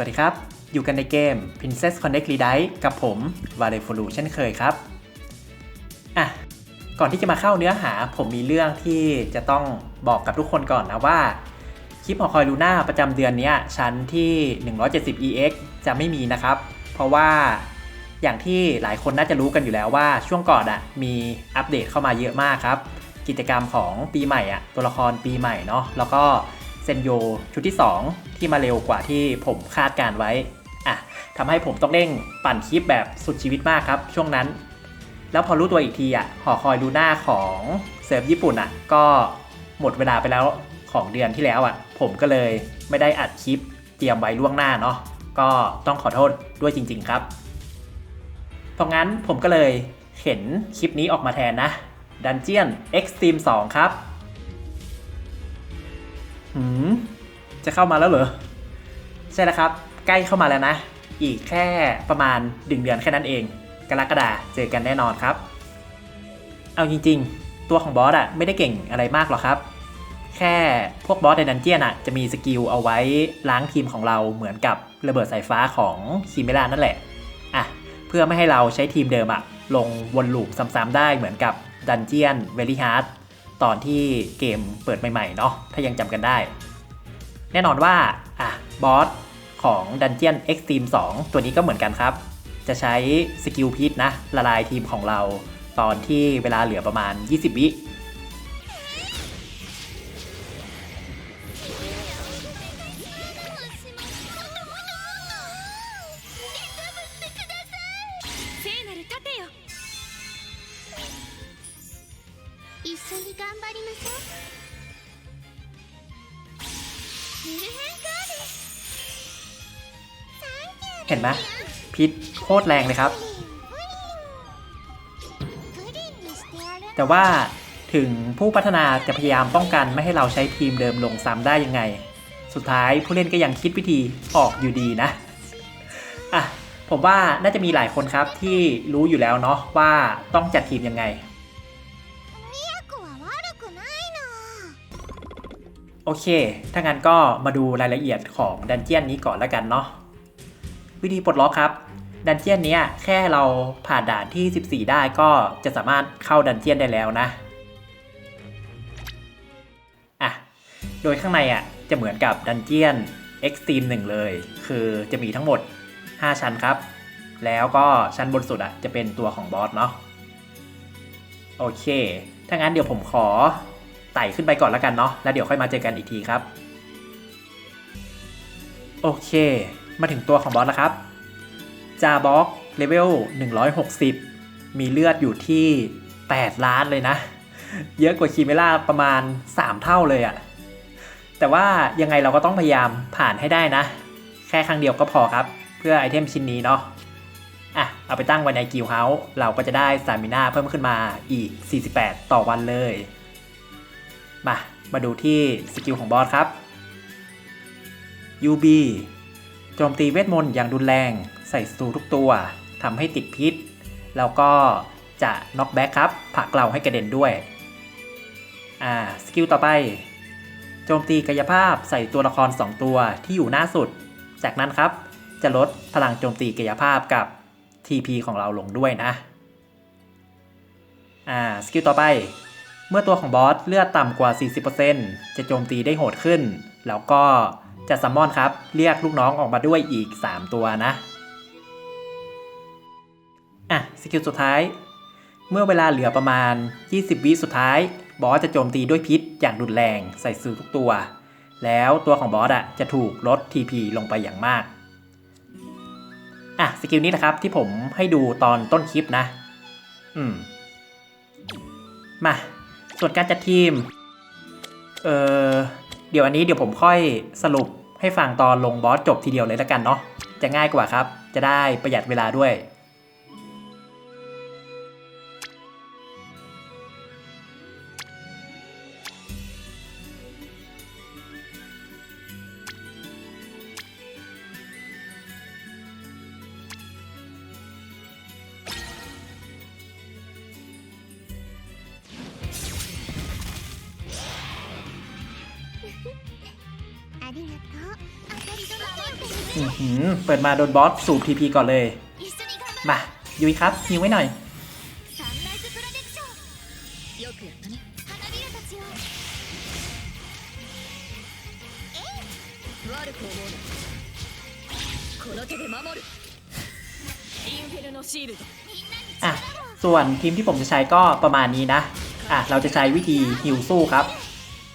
วัสดีครับ อยู่กันในเกม Princess Connect r e d i กับผม v a l e f o l u เช่นเคยครับ อะ ก่อนที่จะมาเข้าเนื้อหา ผมมีเรื่องที่จะต้องบอกกับทุกคนก่อนนะว่า คลิปหอคอยลูน่าประจำเดือนนี้ชั้นที่ 170 EX จะไม่มีนะครับ เพราะว่าอย่างที่หลายคนน่าจะรู้กันอยู่แล้วว่าช่วงก่อนอะมีอัปเดตเข้ามาเยอะมากครับ กิจกรรมของปีใหม่อะตัวละครปีใหม่เนาะแล้วก็ ซนโยชุดที่ 2 ที่มาเร็วกว่าที่ผมคาดการไว้อะทำให้ผมต้องเร่งปั่นคลิปแบบสุดชีวิตมากครับช่วงนั้น แล้วพอรู้ตัวอีกทีอะหอคอยดูหน้าของเซิร์ฟญี่ปุ่นอะก็หมดเวลาไปแล้วของเดือนที่แล้วอะ ผมก็เลยไม่ได้อัดคลิปเตรียมไว้ล่วงหน้าเนาะก็ต้องขอโทษด้วยจริง ๆครับ เพราะงั้นผมก็เลยเข็นคลิปนี้ออกมาแทนนะ Dungeon Extreme 2 ครับ หืมจะเข้ามาแล้วเหรอ ใช่แล้วครับ ใกล้เข้ามาแล้วนะ อีกแค่ประมาณดึงเดือนแค่นั้นเอง กรกฎาเจอกันแน่นอนครับ เอาจริงๆ ตัวของบอสอะไม่ได้เก่งอะไรมากหรอกครับ แค่พวกบอสในดันเจียนอะจะมีสกิลเอาไว้ล้างทีมของเราเหมือนกับระเบิดสายฟ้าของคีเมล่านั่นแหละอะเพื่อไม่ให้เราใช้ทีมเดิมอะลงวนลูปซ้ำๆได้เหมือนกับดันเจียนเวลี่ฮาร์ด ตอนที่เกมเปิดใหม่ๆเนาะถ้ายังจำกันได้ แน่นอนว่าอะบอสของ Dungeon Extreme 2 ตัวนี้ก็เหมือนกันครับ จะใช้สกิลพิษนะ ละลายทีมของเรา ตอนที่เวลาเหลือประมาณ 20 วิ พิษโคตรแรงเลยครับ แต่ว่าถึงผู้พัฒนาจะพยายามป้องกันไม่ให้เราใช้ทีมเดิมลงซ้ำได้ยังไง สุดท้ายผู้เล่นก็ยังคิดวิธีออกอยู่ดีนะอะผมว่าน่าจะมีหลายคนครับที่รู้อยู่แล้วเนาะว่าต้องจัดทีมยังไง โอเค ถ้างั้นก็มาดูรายละเอียดของดันเจียนนี้ก่อนแล้วกันเนาะวิธีปลดล็อกครับ ดันเจียนเนี้ยแค่เราผ่านด่านที่ 14 ได้ก็จะสามารถเข้าดันเจียนได้แล้วนะอะโดยข้างในอะจะเหมือนกับดันเจียน Extreme 1 เลย คือจะมีทั้งหมด 5 ชั้นครับ แล้วก็ชั้นบนสุดอะจะเป็นตัวของบอสเนาะโอเค ถ้างั้นเดี๋ยวผมขอไต่ขึ้นไปก่อนแล้วกันเนาะ แล้วเดี๋ยวค่อยมาเจอกันอีกทีครับ โอเค มาถึงตัวของบอสแล้วครับ จาบ็อกเลเวล 160 มีเลือดอยู่ที่ 8 ล้านเลยนะ เยอะกว่าคีเมล่าประมาณ 3 เท่าเลยอะแต่ว่ายังไงเราก็ต้องพยายามผ่านให้ได้นะ แค่ครั้งเดียวก็พอครับ เพื่อไอเทมชิ้นนี้เนาะอะ เอาไปตั้งไว้ในกิลเฮาส์เราก็จะได้สามิน่าเพิ่มขึ้นมาอีก 48 ต่อวันเลย มา มาดูที่สกิลของบอสครับ UB โจมตีเวทมนต์อย่างรุนแรง ใส่ศัตรูทุกตัวทำให้ติดพิษ แล้วก็จะน็อกแบ็กครับผักเราให้กระเด็นด้วย อ่า สกิลต่อไป โจมตีกายภาพใส่ตัวละคร 2 ตัวที่อยู่หน้าสุด จากนั้นครับ จะลดพลังโจมตีกายภาพกับ TP ของเราลงด้วยนะ อ่า สกิลต่อไป เมื่อตัวของบอสเลือดต่ำกว่า 40%จะโจมตีได้โหดขึ้น แล้วก็จะซัมมอนครับ เรียกลูกน้องออกมาด้วยอีก 3 ตัวนะ อะสกิลสุดท้าย เมื่อเวลาเหลือประมาณ 20 วิสุดท้าย บอสจะโจมตีด้วยพิษอย่างรุนแรงใส่สื่อทุกตัว แล้วตัวของบอสอะจะถูกลด TP ลงไปอย่างมากอะสกิลนี้นะครับที่ผมให้ดูตอนต้นคลิปนะ อืม มา ส่วนการจัดทีม เออเดี๋ยวอันนี้เดี๋ยวผมค่อยสรุปให้ฟังตอนลงบอสจบทีเดียวเลยแล้วกันเนาะจะง่ายกว่าครับ จะได้ประหยัดเวลาด้วย เปิดมาโดนบอสสูบทีพีก่อนเลย มายุ้ยครับฮิวไว้หน่อยอะส่วนทีมที่ผมจะใช้ก็ประมาณนี้นะ อะ เราจะใช้วิธีฮิวสู้ครับ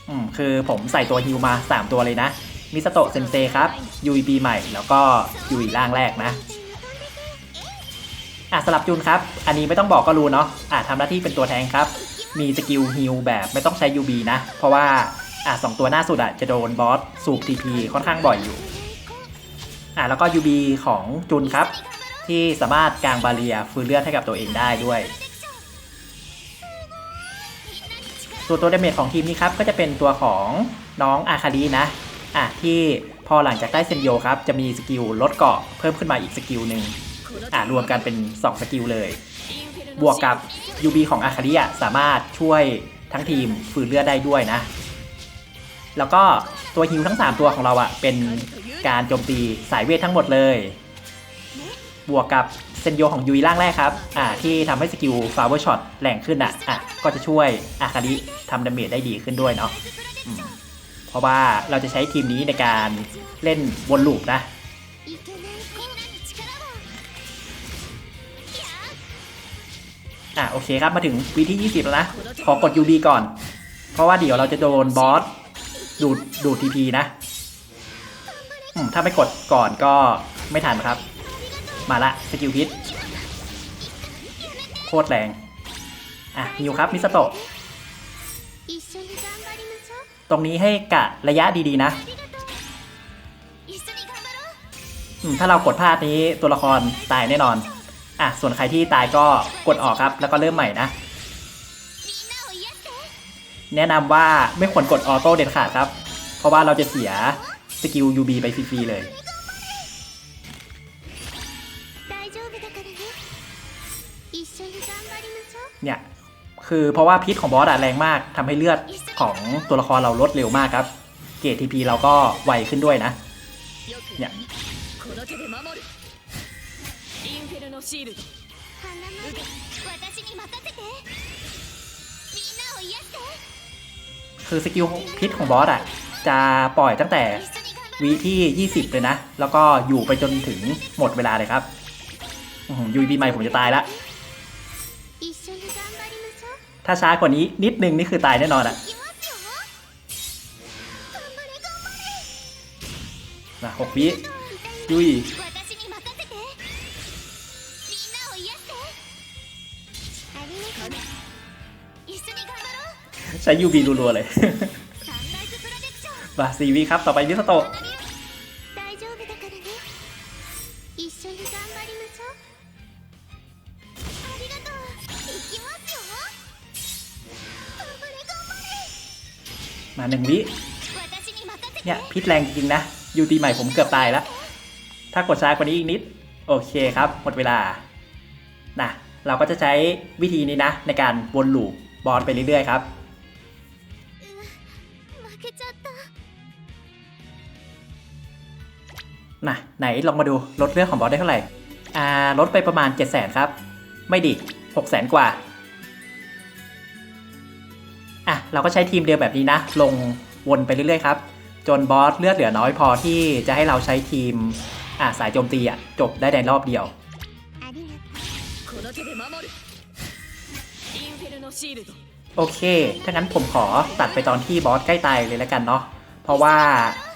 อืม คือผมใส่ตัวฮิวมา 3 ตัวเลยนะ มิสโตะเซนเซครับยูบีใหม่แล้วก็ยูอีร่างแรกนะอะสลับจูนครับ อันนี้ไม่ต้องบอกก็รู้เนาะอะทำหน้าที่เป็นตัวแทงครับ มีสกิลฮิลแบบไม่ต้องใช้ UB นะ เพราะว่าอะสองตัวหน้าสุดอะจะโดนบอสสูบ TP ค่อนข้างบ่อยอยู่อะแล้วก็ UB ของจุนครับ ที่สามารถกางบาเรียฟื้นเลือดให้กับตัวเองได้ด้วยส่วนตัวเดเมจของทีมนี้ครับก็จะเป็นตัวของน้องอาคารีนะ อะที่พอหลังจากได้เซนโยครับจะมีสกิลลดเกาะเพิ่มขึ้นมาอีกสกิลหนึ่งอะรวมกันเป็น 2 สกิลเลย บวกกับ UB ของอาคาริอะสามารถช่วยทั้งทีมฝืนเลือดได้ด้วยนะ แล้วก็ตัวฮิวทั้ง 3 ตัวของเราอะเป็นการโจมตีสายเวททั้งหมดเลย บวกกับเซนโยของยูล่างแรกครับอ่าที่ทำให้สกิลฟาวเวอร์ช็อตแรงขึ้นอะอะก็จะช่วยอาคาริทำดาเมจได้ดีขึ้นด้วยเนาะ เพราะว่าเราจะใช้ทีมนี้ในการเล่นวนลูปนะ อะโอเคครับมาถึงวีที่ 20 แล้วนะ ขอกด UB ก่อน เพราะว่าเดี๋ยวเราจะโดนบอสดูดดูดทีพีนะอืมถ้าไม่กดก่อนก็ไม่ทันครับ มาละสกิลพิษโคตรแรง อะฮิวครับมิสโตะ รงนี้ให้กะระยะดีๆนะถ้าเรากดพลาดนี้ตัวละครตายแน่นอน อะ ส่วนใครที่ตายก็กดออกครับ แล้วก็เริ่มใหม่นะ แนะนำว่าไม่ควรกดออโต้เด็ดขาดครับ เพราะว่าเราจะเสียสกิล UB ไปฟรีๆเลย เนี่ย คือเพราะว่าพิษของบอสอะแรงมากทำให้เลือดของตัวละครเราลดเร็วมากครับ เกรดทีพีเราก็ไวขึ้นด้วยนะเนี่ยคือสกิลพิษของบอสอะจะปล่อยตั้งแต่วีที่ 20 เลยนะ แล้วก็อยู่ไปจนถึงหมดเวลาเลยครับอยู่ดีหม่ผมจะตายละ ถ้าช้ากว่านี้นิดนึงนี่คือตายแน่นอนอะนะหกวิยุยใช้ยูบีรัวๆเลยมาซีวีครับ ต่อไปมิสโตะ มาหนึ่งวิเนี่ยพิษแรงจริงนะยูตีใหม่ผมเกือบตายแล้ว ถ้ากดช้ากว่านี้อีกนิด โอเคครับ หมดเวลานะเราก็จะใช้วิธีนี้นะ ในการวนหลูปบอลไปเรื่อยๆครับนะไหนลองมาดูลดเรื่องของบอลได้เท่าไหร่ อ่าลดไปประมาณ 7 0 0 0 0นครับ ไม่ดี6 0 0 0 0 0 กว่า เราก็ใช้ทีมเดียวแบบนี้นะ ลงวนไปเรื่อยๆครับ จนบอสเลือดเหลือน้อยพอที่จะให้เราใช้ทีมอาสายโจมตีอะจบได้ในรอบเดียว โอเค ถ้างั้นผมขอตัดไปตอนที่บอสใกล้ตายเลยแล้วกันเนาะ เพราะว่า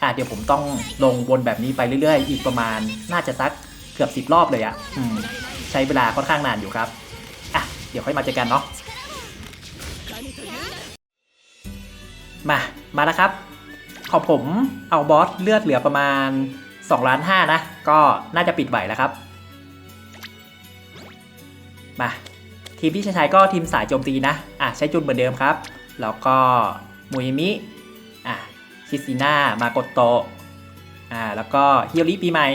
อ่าเดี๋ยวผมต้องลงวนแบบนี้ไปเรื่อยๆ อีกประมาณน่าจะสักเกือบสิบรอบเลยอะ่ะใช้เวลาค่อนข้างนานอยู่ครับ อะ เดี๋ยวค่อยมาเจอกันเนาะ มา มาแล้วครับ ของผมเอาบอสเลือดเหลือประมาณ2ล้าน5นะ ก็น่าจะปิดไหวแล้วครับ มา ทีมที่ใช้ก็ทีมสายโจมตีนะ อะ ใช้จุนเหมือนเดิมครับ แล้วก็มุยมิ อะ คิซิน่า มาโกโตะ อ่า แล้วก็ฮิโอริปีใหม่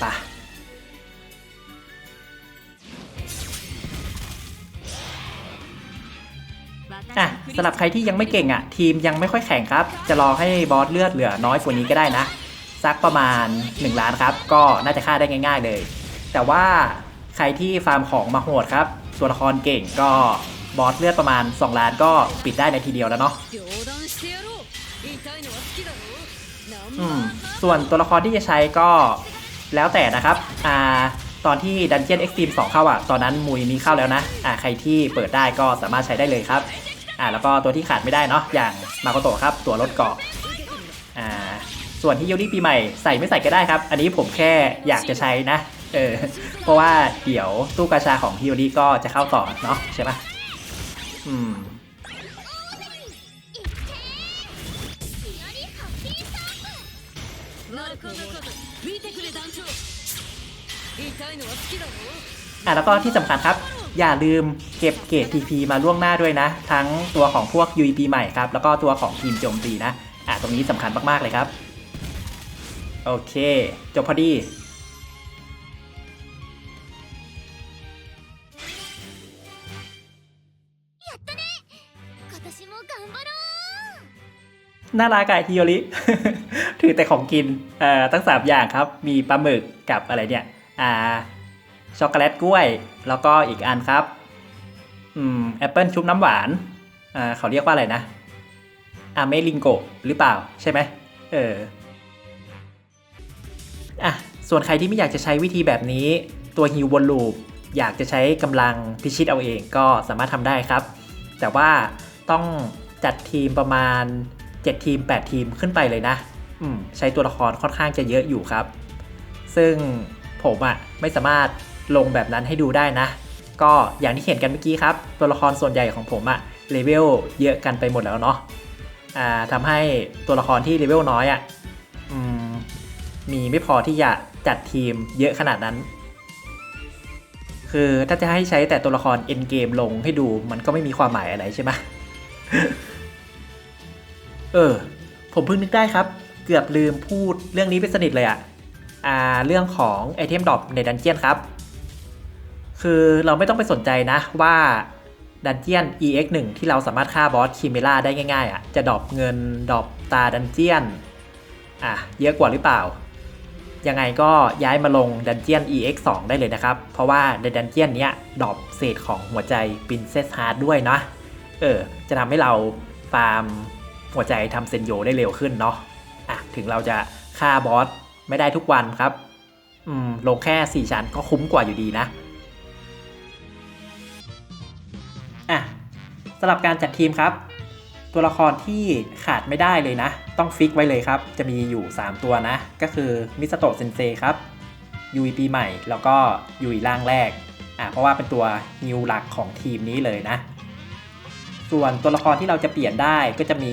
ไปะ อะสำหรับใครที่ยังไม่เก่งอะ ทีมยังไม่ค่อยแข่งครับ จะรอให้บอสเลือดเหลือน้อยกว่านี้ก็ได้นะ สักประมาณ 1 ล้านครับ ก็น่าจะฆ่าได้ง่าย ๆเลย แต่ว่าใครที่ฟาร์มของมาโหดครับ ตัวละครเก่งก็บอสเลือดประมาณ 2 ล้านก็ปิดได้ในทีเดียวแล้วเนาะอืมส่วนตัวละครที่จะใช้ก็แล้วแต่นะครับอ่าตอนที่ดันเจี้ยนเอ็กซ์ตรีมสองเข้าอะ ตอนนั้นมุยมีเข้าแล้วนะ อ่าใครที่เปิดได้ก็สามารถใช้ได้เลยครับ อ่า แล้วก็ตัวที่ขาดไม่ได้เนาะ อย่างมาโกโตะครับ ตัวลดเกราะ อ่า ส่วนที่ยูริปีใหม่ใส่ไม่ใส่ก็ได้ครับ อันนี้ผมแค่อยากจะใช้นะ เออ เพราะว่าเดี๋ยวตู้กาชาของฮิยูริก็จะเข้าต่อเนาะใช่ไหมอืม ヒアリハッピーサー悪く思うな見てくれ団長痛いのは好きだろ อะแล้วก็ที่สำคัญครับ อย่าลืมเก็บเกรด TP มาล่วงหน้าด้วยนะ ทั้งตัวของพวก UEP ใหม่ครับ แล้วก็ตัวของทีมโจมตีนะ อะตรงนี้สำคัญมากๆเลยครับ โอเค จบพอดีน่ารักอะฮิโยริ ถือแต่ของกินเอ่อทั้งสามอย่างครับ มีปลาหมึกกับอะไรเนี่ย อ่า ช็อกโกแลตกล้วย แล้วก็อีกอันครับอืมแอปเปิลชุบน้ำหวานอ่าเขาเรียกว่าอะไรนะอาเมลิงโกหรือเปล่าใช่ไหมเอออะส่วนใครที่ไม่อยากจะใช้วิธีแบบนี้ ตัวฮิวบนลูปอยากจะใช้กำลังพิชิตเอาเองก็สามารถทำได้ครับ แต่ว่าต้องจัดทีมประมาณ 7 ทีม 8 ทีมขึ้นไปเลยนะอืมใช้ตัวละครค่อนข้างจะเยอะอยู่ครับ ซึ่งผมอะไม่สามารถ ลงแบบนั้นให้ดูได้นะ ก็อย่างที่เห็นกันเมื่อกี้ครับ ตัวละครส่วนใหญ่ของผมอะเลเวลเยอะกันไปหมดแล้วเนาะอ่าทำให้ตัวละครที่เลเวลน้อยอะอมมีไม่พอที่จะจัดทีมเยอะขนาดนั้น คือถ้าจะให้ใช้แต่ตัวละครเอ็นเกมลงให้ดูมันก็ไม่มีความหมายอะไรใช่ไหมเออ ผมเพิ่งนึกได้ครับ เกือบลืมพูดเรื่องนี้ไปสนิทเลยอะอ่าเรื่องของไอเทมดรอปในดันเจียนครับ คือเราไม่ต้องไปสนใจนะว่าดันเจียน EX 1 ที่เราสามารถฆ่าบอสคิเมล่าได้ง่ายๆอะจะดรอปเงินดรอปตาดันเจียนอะเยอะกว่าหรือเปล่า ยังไงก็ย้ายมาลงดันเจียน EX 2 ได้เลยนะครับ เพราะว่าในดันเจียนเนี้ยดรอปเศษของหัวใจ Princess Heart ด้วยนะเออจะทำให้เราฟาร์มหัวใจทำเซนโยได้เร็วขึ้นเนาะอะถึงเราจะฆ่าบอสไม่ได้ทุกวันครับอืมลงแค่ 4 ชั้นก็คุ้มกว่าอยู่ดีนะำหรับการจัดทีมครับ ตัวละครที่ขาดไม่ได้เลยนะ ต้องฟิกไว้เลยครับ จะมีอยู่ 3 ตัวนะ ก็คือมิสโตะเซนเซครับยูอีปีใหม่ แล้วก็ยูอีร่างแรกอะเพราะว่าเป็นตัวฮิวหลักของทีมนี้เลยนะ ส่วนตัวละครที่เราจะเปลี่ยนได้ก็จะมี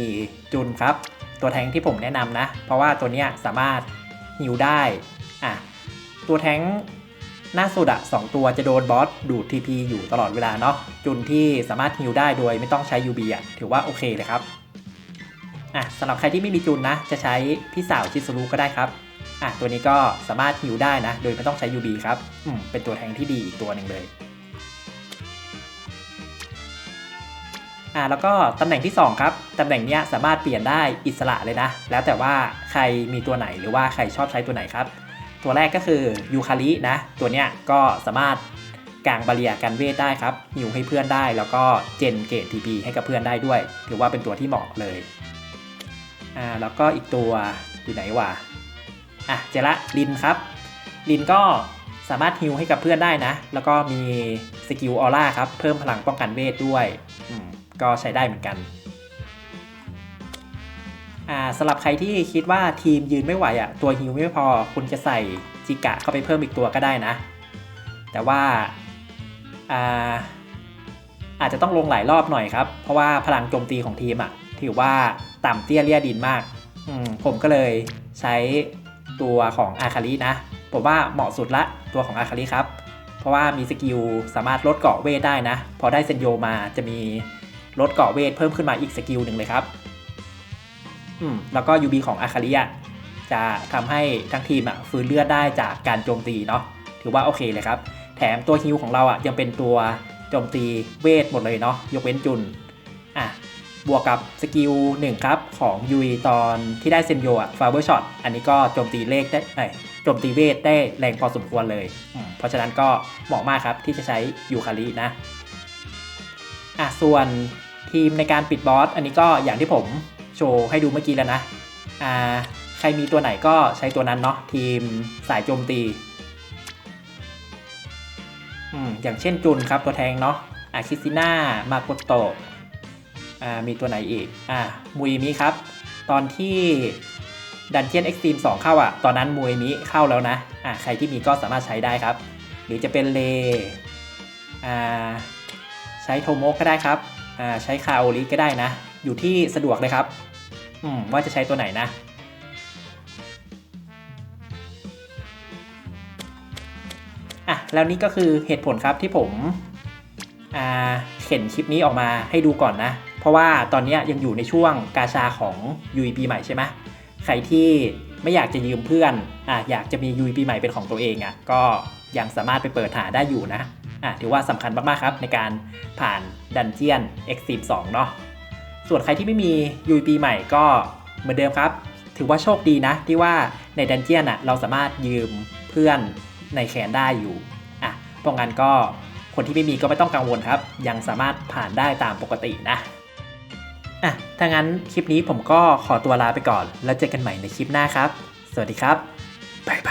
จุนครับ ตัวแทงที่ผมแนะนำนะ เพราะว่าตัวเนี้ยสามารถฮิวได้อะตัวแทง หน้าสุดอะสองตัวจะโดนบอสดูด TP อยู่ตลอดเวลาเนาะจุนที่สามารถฮิวได้โดยไม่ต้องใช้ UB อะถือว่าโอเคเลยครับอะสำหรับใครที่ไม่มีจุนนะ จะใช้พี่สาวชิซุรุก็ได้ครับอะตัวนี้ก็สามารถฮิวได้นะ โดยไม่ต้องใช้ UB ครับอืมเป็นตัวแทงที่ดีอีกตัวหนึ่งเลยอ่าแล้วก็ตำแหน่งที่ 2 ครับ ตำแหน่งเนี้ยสามารถเปลี่ยนได้อิสระเลยนะ แล้วแต่ว่าใครมีตัวไหนหรือว่าใครชอบใช้ตัวไหนครับ ตัวแรกก็คือยูคารินะ ตัวเนี้ยก็สามารถกางบาเรียกันเวทได้ครับหิวให้เพื่อนได้ แล้วก็เจนเกตทีพีให้กับเพื่อนได้ด้วย ถือว่าเป็นตัวที่เหมาะเลยอ่าแล้วก็อีกตัวอยู่ไหนวะอะเจละลินครับ ลินก็สามารถฮิวให้กับเพื่อนได้นะ แล้วก็มีสกิลออร่าครับ เพิ่มพลังป้องกันเวทด้วยอืมก็ใช้ได้เหมือนกัน อ่าสำหรับใครที่คิดว่าทีมยืนไม่ไหวอะ่ะตัวฮิวไม่พอคุณจะใส่จิกะเข้าไปเพิ่มอีกตัวก็ได้นะ แต่ว่าอ่าอาจจะต้องลงหลายรอบหน่อยครับ เพราะว่าพลังโจมตีของทีมอะ่ะถือว่าต่ำเตี้ยเลี่ยดินมากมผมก็เลยใช้ตัวของอาคารินะ ผมว่าเหมาะสุดละตัวของอาคาริครับ เพราะว่ามีสกิลสามารถลดเกาะเวทได้นะ พอได้เซนโยมาจะมีลดเกาะเวทเพิ่มขึ้นมาอีกสกิลหนึ่งเลยครับ แล้วก็ UB ของอาคาริอะจะทำให้ทั้งทีมอะฟื้นเลือดได้จากการโจมตีเนาะถือว่าโอเคเลยครับ แถมตัวฮิวของเราอะยังเป็นตัวโจมตีเวทหมดเลยเนาะยกเว้นจุนอะบวกกับสกิล1ครับ ของยุยตอนที่ได้เซนโยอะฟาเวอร์ช็อตอันนี้ก็โจมตีเลขได้เอ้ยโจมตีเวทได้แรงพอสมควรเลยอืมเพราะฉะนั้นก็เหมาะมากครับที่จะใช้ยูคารินะอะส่วนทีมในการปิดบอส อันนี้ก็อย่างที่ผมโชว์ให้ดูเมื่อกี้แล้วนะอ่าใครมีตัวไหนก็ใช้ตัวนั้นเนาะทีมสายโจมตีอืมอย่างเช่นจุนครับตัวแทงเนาะอาคิซิน่ามาโกโตะอ่ามีตัวไหนอีกอ่ามุยมิครับ ตอนที่ดันเจียนเอ็กซ์ตรีม2เข้าอะ่ะ ตอนนั้นมุยมิเข้าแล้วนะอ่าใครที่มีก็สามารถใช้ได้ครับ หรือจะเป็นเลอ่าใช้โทโมก็ได้ครับอ่าใช้คาโอริก็ได้นะ อยู่ที่สะดวกเลยครับ อืมว่าจะใช้ตัวไหนนะ อะ แล้วนี่ก็คือเหตุผลครับที่ผมอ่าเข็นคลิปนี้ออกมาให้ดูก่อนนะ เพราะว่าตอนนี้ยังอยู่ในช่วงกาชาของ UI ปีใหม่ใช่ไหมใครที่ไม่อยากจะยืมเพื่อนอะอยากจะมี UI ปีใหม่เป็นของตัวเองอะก็ยังสามารถไปเปิดหาได้อยู่นะอะถือว่าสำคัญมาก ๆ ครับในการผ่านดันเจียน Extreme 2เนาะ ส่วนใครที่ไม่มี UP ใหม่ก็เหมือนเดิมครับ ถือว่าโชคดีนะ ที่ว่าในดันเจียนอะเราสามารถยืมเพื่อนในแคนได้อยู่อะเพราะงั้นก็คนที่ไม่มีก็ไม่ต้องกังวลครับ ยังสามารถผ่านได้ตามปกตินะอะถ้างั้นคลิปนี้ผมก็ขอตัวลาไปก่อน แล้วเจอกันใหม่ในคลิปหน้าครับ สวัสดีครับบ๊ายบาย